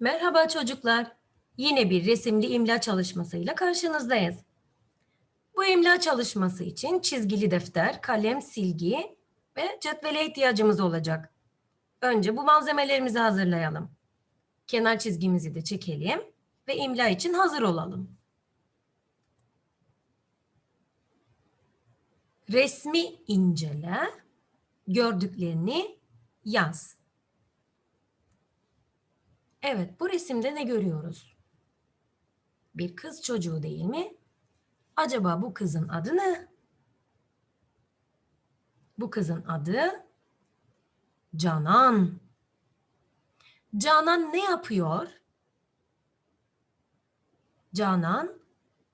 Merhaba çocuklar. Yine bir resimli imla çalışmasıyla karşınızdayız. Bu imla çalışması için çizgili defter, kalem, silgi ve cetvele ihtiyacımız olacak. Önce bu malzemelerimizi hazırlayalım. Kenar çizgimizi de çekelim ve imla için hazır olalım. Resmi incele, gördüklerini yaz. Evet, bu resimde ne görüyoruz? Bir kız çocuğu değil mi? Acaba bu kızın adı ne? Bu kızın adı Canan. Canan ne yapıyor? Canan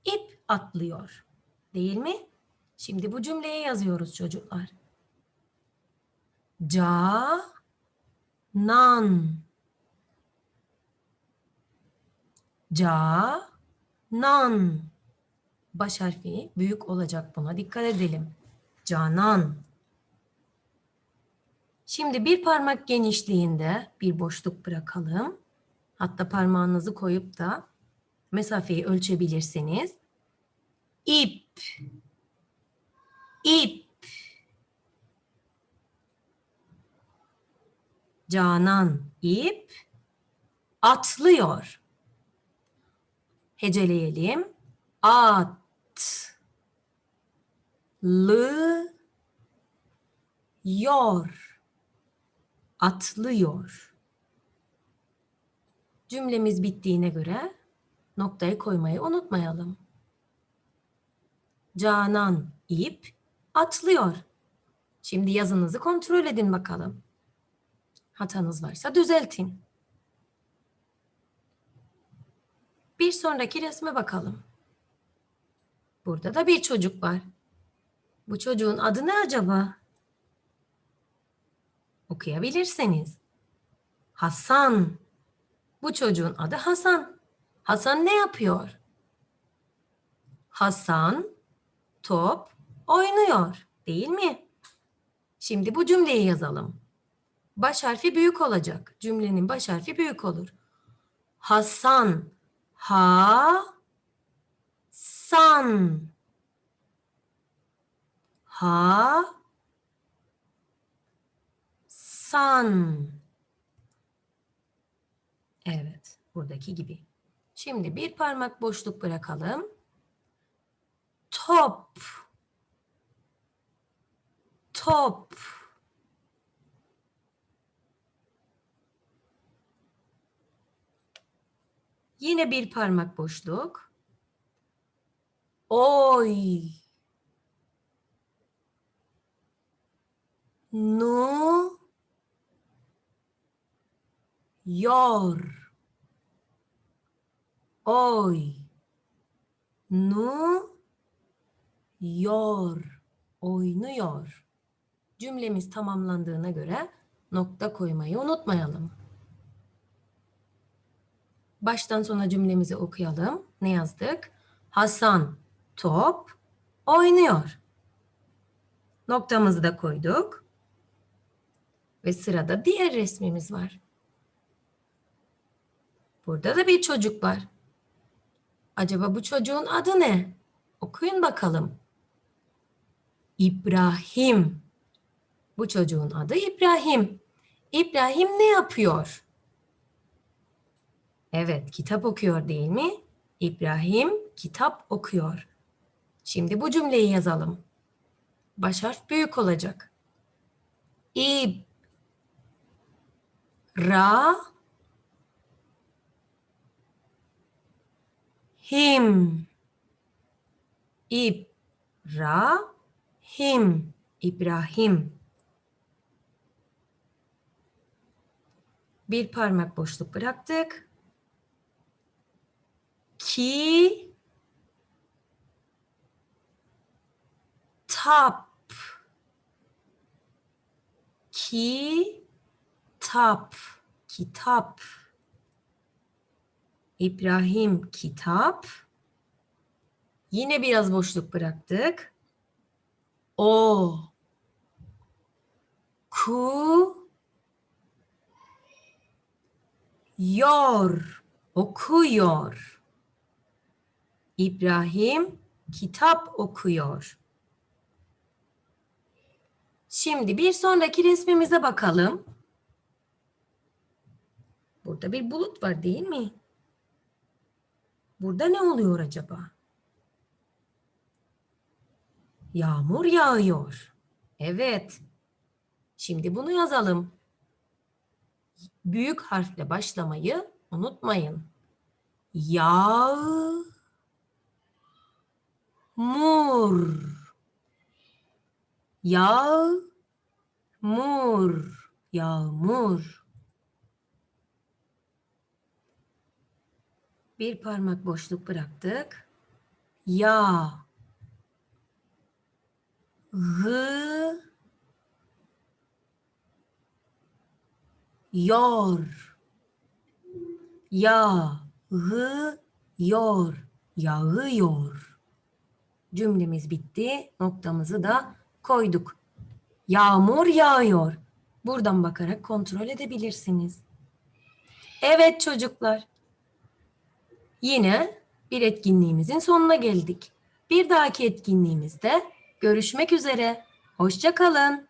ip atlıyor. Değil mi? Şimdi bu cümleyi yazıyoruz çocuklar. Canan. Ca, nan. Baş harfi büyük olacak buna dikkat edelim. Canan. Şimdi bir parmak genişliğinde bir boşluk bırakalım. Hatta parmağınızı koyup da mesafeyi ölçebilirsiniz. İp. İp. Canan ip atlıyor. Heceleyelim. At. Lı. Yor. Atlıyor. Cümlemiz bittiğine göre noktayı koymayı unutmayalım. Canan ip atlıyor. Şimdi yazınızı kontrol edin bakalım. Hatanız varsa düzeltin. Bir sonraki resme bakalım. Burada da bir çocuk var. Bu çocuğun adı ne acaba? Okuyabilirsiniz. Hasan. Bu çocuğun adı Hasan. Hasan ne yapıyor? Hasan top oynuyor, değil mi? Şimdi bu cümleyi yazalım. Baş harfi büyük olacak. Cümlenin baş harfi büyük olur. Hasan Ha san ha san Evet, buradaki gibi. Şimdi bir parmak boşluk bırakalım. Top top Yine bir parmak boşluk. Oy. Nu. Yor. Oy. Nu. Yor. Oynuyor. Cümlemiz tamamlandığına göre nokta koymayı unutmayalım. Baştan sona cümlemizi okuyalım. Ne yazdık? Hasan top oynuyor. Noktamızı da koyduk. Ve sırada diğer resmimiz var. Burada da bir çocuk var. Acaba bu çocuğun adı ne? Okuyun bakalım. İbrahim. Bu çocuğun adı İbrahim. İbrahim ne yapıyor? Evet, kitap okuyor değil mi? İbrahim kitap okuyor. Şimdi bu cümleyi yazalım. Baş harf büyük olacak. İb ra him İb ra him İbrahim Bir parmak boşluk bıraktık ki tap. Ki tap. Kitap. İbrahim kitap. Yine biraz boşluk bıraktık. O. Ku. Yor, okuyor. İbrahim kitap okuyor. Şimdi bir sonraki resmimize bakalım. Burada bir bulut var değil mi? Burada ne oluyor acaba? Yağmur yağıyor. Evet. Şimdi bunu yazalım. Büyük harfle başlamayı unutmayın. Yağmur. Yağmur. Yağmur. Bir parmak boşluk bıraktık. Ya. Gı. Yor. Ya. Gı. Yor. Yağıyor. Cümlemiz bitti. Noktamızı da koyduk. Yağmur yağıyor. Buradan bakarak kontrol edebilirsiniz. Evet çocuklar. Yine bir etkinliğimizin sonuna geldik. Bir dahaki etkinliğimizde görüşmek üzere. Hoşça kalın.